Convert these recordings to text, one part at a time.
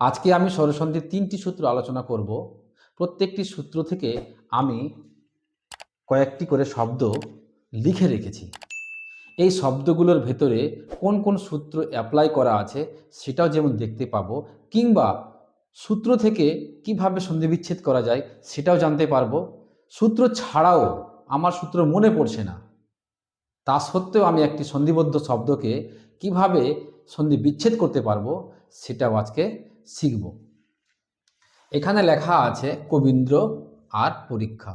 আজকে আমি স্বরসন্ধির তিনটি সূত্র আলোচনা করব। প্রত্যেকটি সূত্র থেকে আমি কয়েকটি করে শব্দ লিখে রেখেছি। এই শব্দগুলোর ভেতরে কোন কোন সূত্র অ্যাপ্লাই করা আছে সেটাও যেমন দেখতে পাবো, কিংবা সূত্র থেকে কীভাবে সন্ধিবিচ্ছেদ করা যায় সেটাও জানতে পারব। সূত্র ছাড়াও আমার সূত্র মনে পড়ছে না। তা সত্ত্বেও আমি একটি সন্ধিবদ্ধ শব্দকে কীভাবে সন্ধি বিচ্ছেদ করতে পারব সেটাও আজকে শিখব। এখানে লেখা আছে কবীন্দ্র আর পরীক্ষা।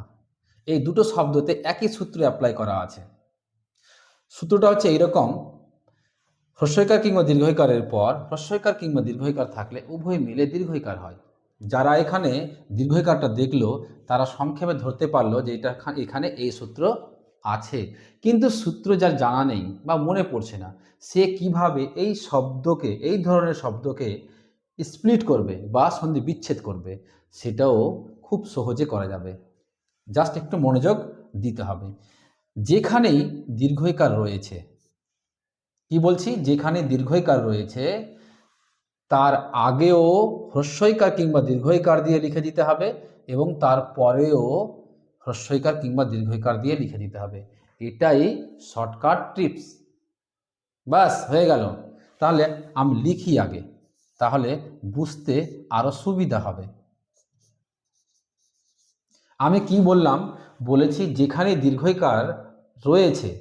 এই দুটো শব্দতে একই সূত্র অ্যাপ্লাই করা আছে। সূত্রটা হচ্ছে এইরকম, হ্রস্বইকার কিংবা দীর্ঘইকারের পর, হ্রস্বইকার কিংবা দীর্ঘইকার থাকলে উভয় মিলে দীর্ঘইকার হয়। যারা এখানে দীর্ঘইকারটা দেখল, তারা সংক্ষেপে ধরতে পারল যে এটা এখানে এই সূত্র আছে। কিন্তু সূত্র যার জানা নেই বা মনে পড়ছে না, সে কীভাবে এই শব্দকে, এই ধরনের শব্দকে স্প্লিট করবে বা সন্ধি বিচ্ছেদ করবে, সেটাও খুব সহজে করা যাবে। জাস্ট একটু মনোযোগ দিতে হবে। যেখানেই দীর্ঘইকার রয়েছে, কি বলছি? যেখানে দীর্ঘইকার রয়েছে, তার আগেও হ্রস্বইকার কিংবা দীর্ঘইকার দিয়ে লিখে দিতে হবে এবং তার পরেও হ্রস্বইকার কিংবা দীর্ঘইকার দিয়ে লিখে দিতে হবে। এটাই শর্টকাট টিপস বাস হয়ে গেল। তাহলে আমি লিখি আগে। তাহলে বুঝতে আরও সুবিধা হবে। আমি কি বললাম? বলেছি যেখানে দীর্ঘইকার রয়েছে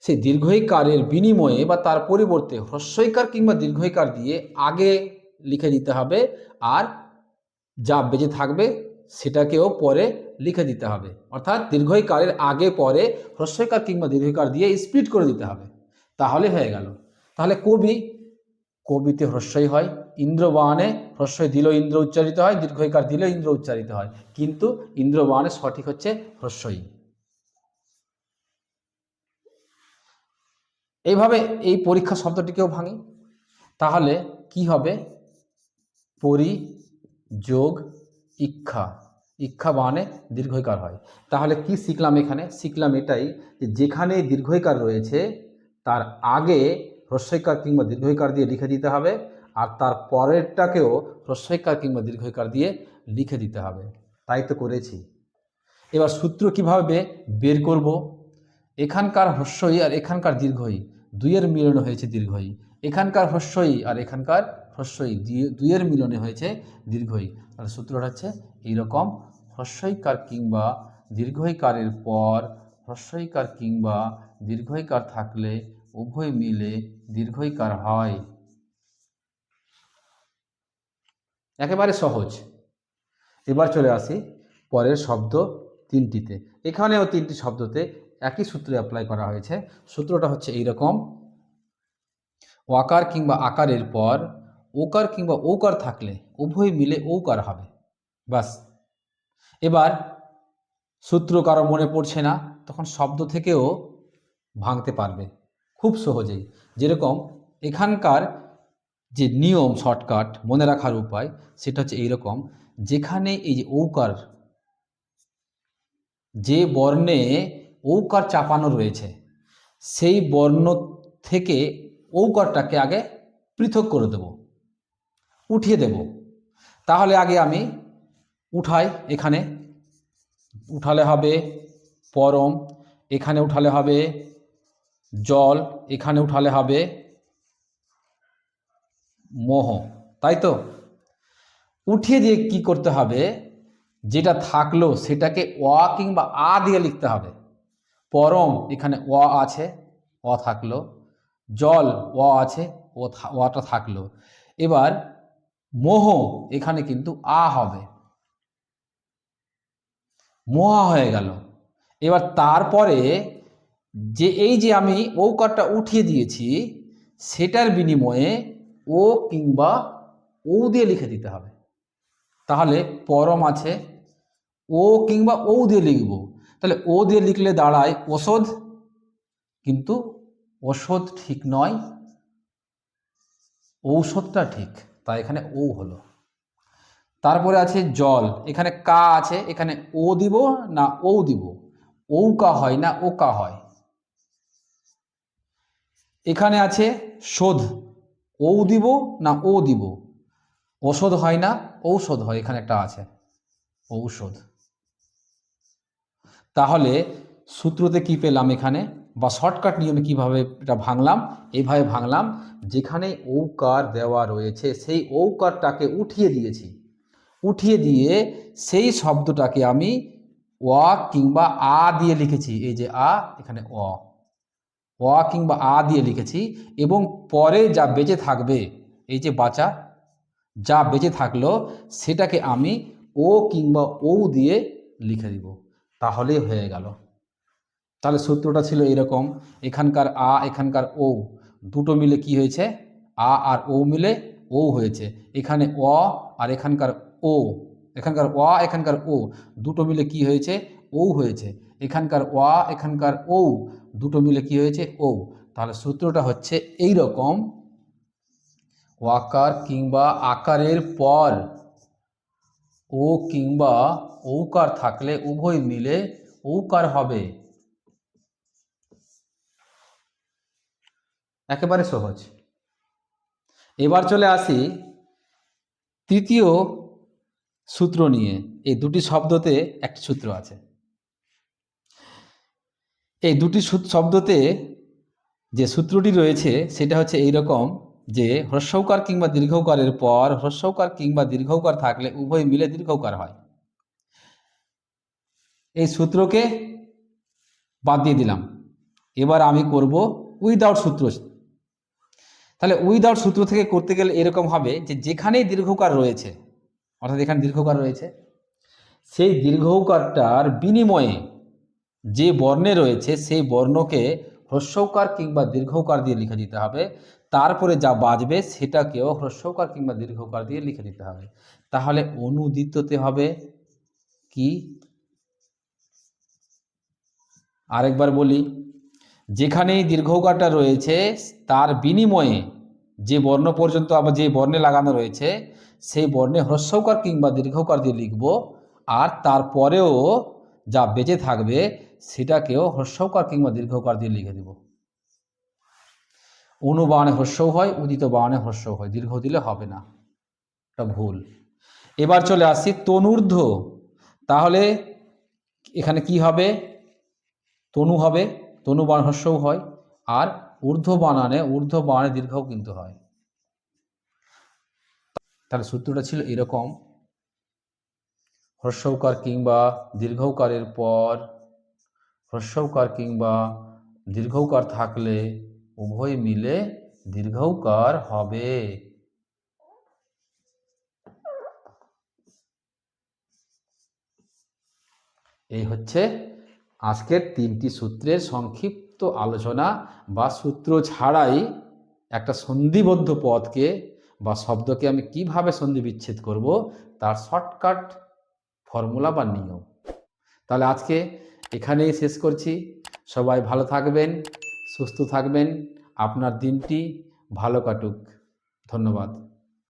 সেই দীর্ঘইকারের বিনিময়ে বা তার পরিবর্তে হ্রস্বইকার কিংবা দীর্ঘইকার দিয়ে আগে লিখে দিতে হবে আর যা বেঁচে থাকবে সেটাকেও পরে লিখে দিতে হবে। অর্থাৎ দীর্ঘইকারের আগে পরে হ্রস্বইকার কিংবা দীর্ঘইকার দিয়ে স্প্লিট করে দিতে হবে। তাহলে হয়ে গেল। তাহলে কবি কবিতে হ্রস্বই হয়, ইন্দ্রবাণে হ্রস্বই দিল ইন্দ্র উচ্চারিত হয়, দীর্ঘইকার দিলে ইন্দ্র উচ্চারিত হয়। কিন্তু ইন্দ্রবাণে সঠিক হচ্ছে হ্রস্বই। এইভাবে এই পরীক্ষা শব্দটিকেও ভাঙি। তাহলে কি হবে? পরি, যোগ, ইক্ষা। ইক্ষা বানে দীর্ঘইকার হয়। তাহলে কি শিখলাম এখানে? শিখলাম এটাই যেখানে দীর্ঘইকার রয়েছে, তার আগে হ্রস্বইকার কিংবা দীর্ঘইকার দিয়ে লিখে দিতে হবে, আর তার পরেরটাকেও হ্রস্বইকার কিংবা দীর্ঘইকার দিয়ে লিখে দিতে হবে। তাই তো করেছি। এবার সূত্র কীভাবে বের করব? এখানকার হ্রস্বই আর এখানকার দীর্ঘই দুইয়ের মিলনে হয়েছে দীর্ঘই। এখানকার হ্রস্বই আর এখানকার হ্রস্বই দুইয়ের মিলনে হয়েছে দীর্ঘই। তাহলে সূত্রটা হচ্ছে এইরকম হ্রস্বইকার কিংবা দীর্ঘইকারের পর হ্রস্বইকার কিংবা দীর্ঘইকার থাকলে উভয় মিলে দীর্ঘইকার হয়? একেবারে সহজ। এবার চলে আসি পরের শব্দ তিনটিতে। এখানেও তিনটি শব্দতে একই সূত্র অ্যাপ্লাই করা হয়েছে। সূত্রটা হচ্ছে এইরকম। ওয়াকার কিংবা আকারের পর ওকার কিংবা ওকার থাকলে উভয় মিলে ওকার হবে। বাস এবার সূত্র কারও মনে পড়ছে না, তখন শব্দ থেকেও ভাঙতে পারবে। খুব সহজেই। যেরকম এখানকার যে নিয়ম, শর্টকাট, মনে রাখার উপায়, সেটা হচ্ছে এইরকম। যেখানে এই যে ঔকার, যে বর্ণে ঔকার চাপানো রয়েছে, সেই বর্ণ থেকে ঔকারটাকে আগে পৃথক করে দেব, উঠিয়ে দেব। তাহলে আগে আমি উঠাই, এখানে উঠালে হবে পরম, এখানে উঠালে হবে জল এখানে উঠালে হবে মোহ, তাই তো? উঠিয়ে দিয়ে কি করতে হবে? যেটা থাকল সেটাকে অ কিংবা আ দিয়ে লিখতে হবে। পরম এখানে অ আছে, অ থাকল। জল অ আছে ও অটা থাকল। এবার মোহ এখানে কিন্তু আ হবে। মোহা হয়ে গেল। এবার তারপরে যে এই যে আমি ঔকারটা উঠিয়ে দিয়েছি, সেটার বিনিময়ে ও কিংবা ও দিয়ে লিখে দিতে হবে। তাহলে পরম আছে, ও কিংবা ও দিয়ে লিখব। তাহলে ও দিয়ে লিখলে দাঁড়ায় ওষুধ, কিন্তু ওষুধ ঠিক নয়, ঔষধটা ঠিক, তাই এখানে ও হলো। তারপরে আছে জল, এখানে কা আছে, এখানে ও দিব না ও দিব। ঔকা হয় না ওকা হয়। এখানে আছে শোধ। ও দিব না ও দিব? ওষুধ হয় না, ঔষধ হয়, এখানে একটা আছে। ঔষধ। তাহলে সূত্রতে কি পেলাম এখানে? বা শর্টকাট নিয়মে কীভাবে এটা ভাঙলাম? এইভাবে ভাঙলাম, যেখানে ঔকার দেওয়া রয়েছে, সেই ঔকারটাকে উঠিয়ে দিয়েছি। উঠিয়ে দিয়ে সেই শব্দটাকে আমি অ কিংবা আ দিয়ে লিখেছি। এই যে আ, এখানে অ। অ কিংবা আ দিয়ে লিখেছি এবং পরে যা বেঁচে থাকবে, এই যে বাঁচা, যা বেঁচে থাকল সেটাকে আমি ও কিংবা ও দিয়ে লিখে দিব। তাহলেই হয়ে গেল। তাহলে সূত্রটা ছিল এরকম, এখানকার আ, এখানকার ও দুটো মিলে কি হয়েছে? আ আর ও মিলে ও হয়েছে। এখানে অ আর এখানকার ও এখানকার অ এখানকার ও দুটো মিলে কি হয়েছে? ও হয়েছে। এখানকার ওয়া, এখানকার ও দুটো মিলে কি হয়েছে? ও তাহলে সূত্রটা হচ্ছে এই রকম ওয়াকার কিংবা আকারের পর ও কিংবা ঔকার থাকলে উভয় মিলে ঔকার হবে। একেবারে সহজ। এবার চলে আসি তৃতীয় সূত্র নিয়ে। এই দুটি শব্দতে একটি সূত্র আছে। এই দুটি শব্দতে যে সূত্রটি রয়েছে, সেটা হচ্ছে এই রকম যে হ্রস্বকার কিংবা দীর্ঘকারের পর হ্রস্বকার কিংবা দীর্ঘকার থাকলে উভয় মিলে দীর্ঘকার হয়। এই সূত্রকে বাদ দিয়ে দিলাম। এবার আমি করব উইদাউট সূত্র। তাহলে উইদাউট সূত্র থেকে করতে গেলে এরকম হবে যে যেখানেই দীর্ঘকার রয়েছে, অর্থাৎ এখানে দীর্ঘকার রয়েছে, সেই দীর্ঘকারটার বিনিময়ে যে বর্ণে রয়েছে সেই বর্ণকে হ্রস্বকার কিংবা দীর্ঘকার দিয়ে লিখে দিতে হবে। তারপরে যা বাজবে সেটাকেও হ্রস্বকার কিংবা দীর্ঘকার দিয়ে লিখে দিতে হবে। তাহলে অনুদিততে হবে কি? আরেকবার বলি, যেখানেই দীর্ঘকারটা রয়েছে, তার বিনিময়ে যে বর্ণ পর্যন্ত আবার যে বর্ণে লাগানো রয়েছে, সেই বর্ণে হ্রস্বকার কিংবা দীর্ঘকার দিয়ে লিখব। আর তারপরেও যা বেঁচে থাকবে সেটাকেও হ্রস্বকার কিংবা দীর্ঘকার দিয়ে লিখে দেব। অনুবানে হ্রস্ব হয়, উদিত বানে হ্রস্ব হয়, দীর্ঘ দিলে হবে না। এটা ভুল। এবার চলে আসি তনুর্ধ তাহলে এখানে কি হবে? তনু হবে, তনু বান হ্রস্বও হয়, আর ঊর্ধ্ব বানানে ঊর্ধ্ব বানানে দীর্ঘও কিন্তু হয়। তাহলে সূত্রটা ছিল এরকম। হ্রস্বকার কিংবা দীর্ঘকারের পর হ্রস্বকার কিংবা দীর্ঘকার থাকলে উভয় মিলে দীর্ঘকার হবে। এই হচ্ছে আজকের তিনটি সূত্রের সংক্ষিপ্ত আলোচনা বা সূত্র ছাড়াই একটা সন্ধিবদ্ধ পদকে বা শব্দকে আমি কীভাবে সন্ধি বিচ্ছেদ করব, তার শর্টকাট ফর্মুলা বা নিয়ম। তাহলে আজকে এখানেই শেষ করছি। সবাই ভালো থাকবেন সুস্থ থাকবেন। আপনার দিনটি ভালো কাটুক। ধন্যবাদ।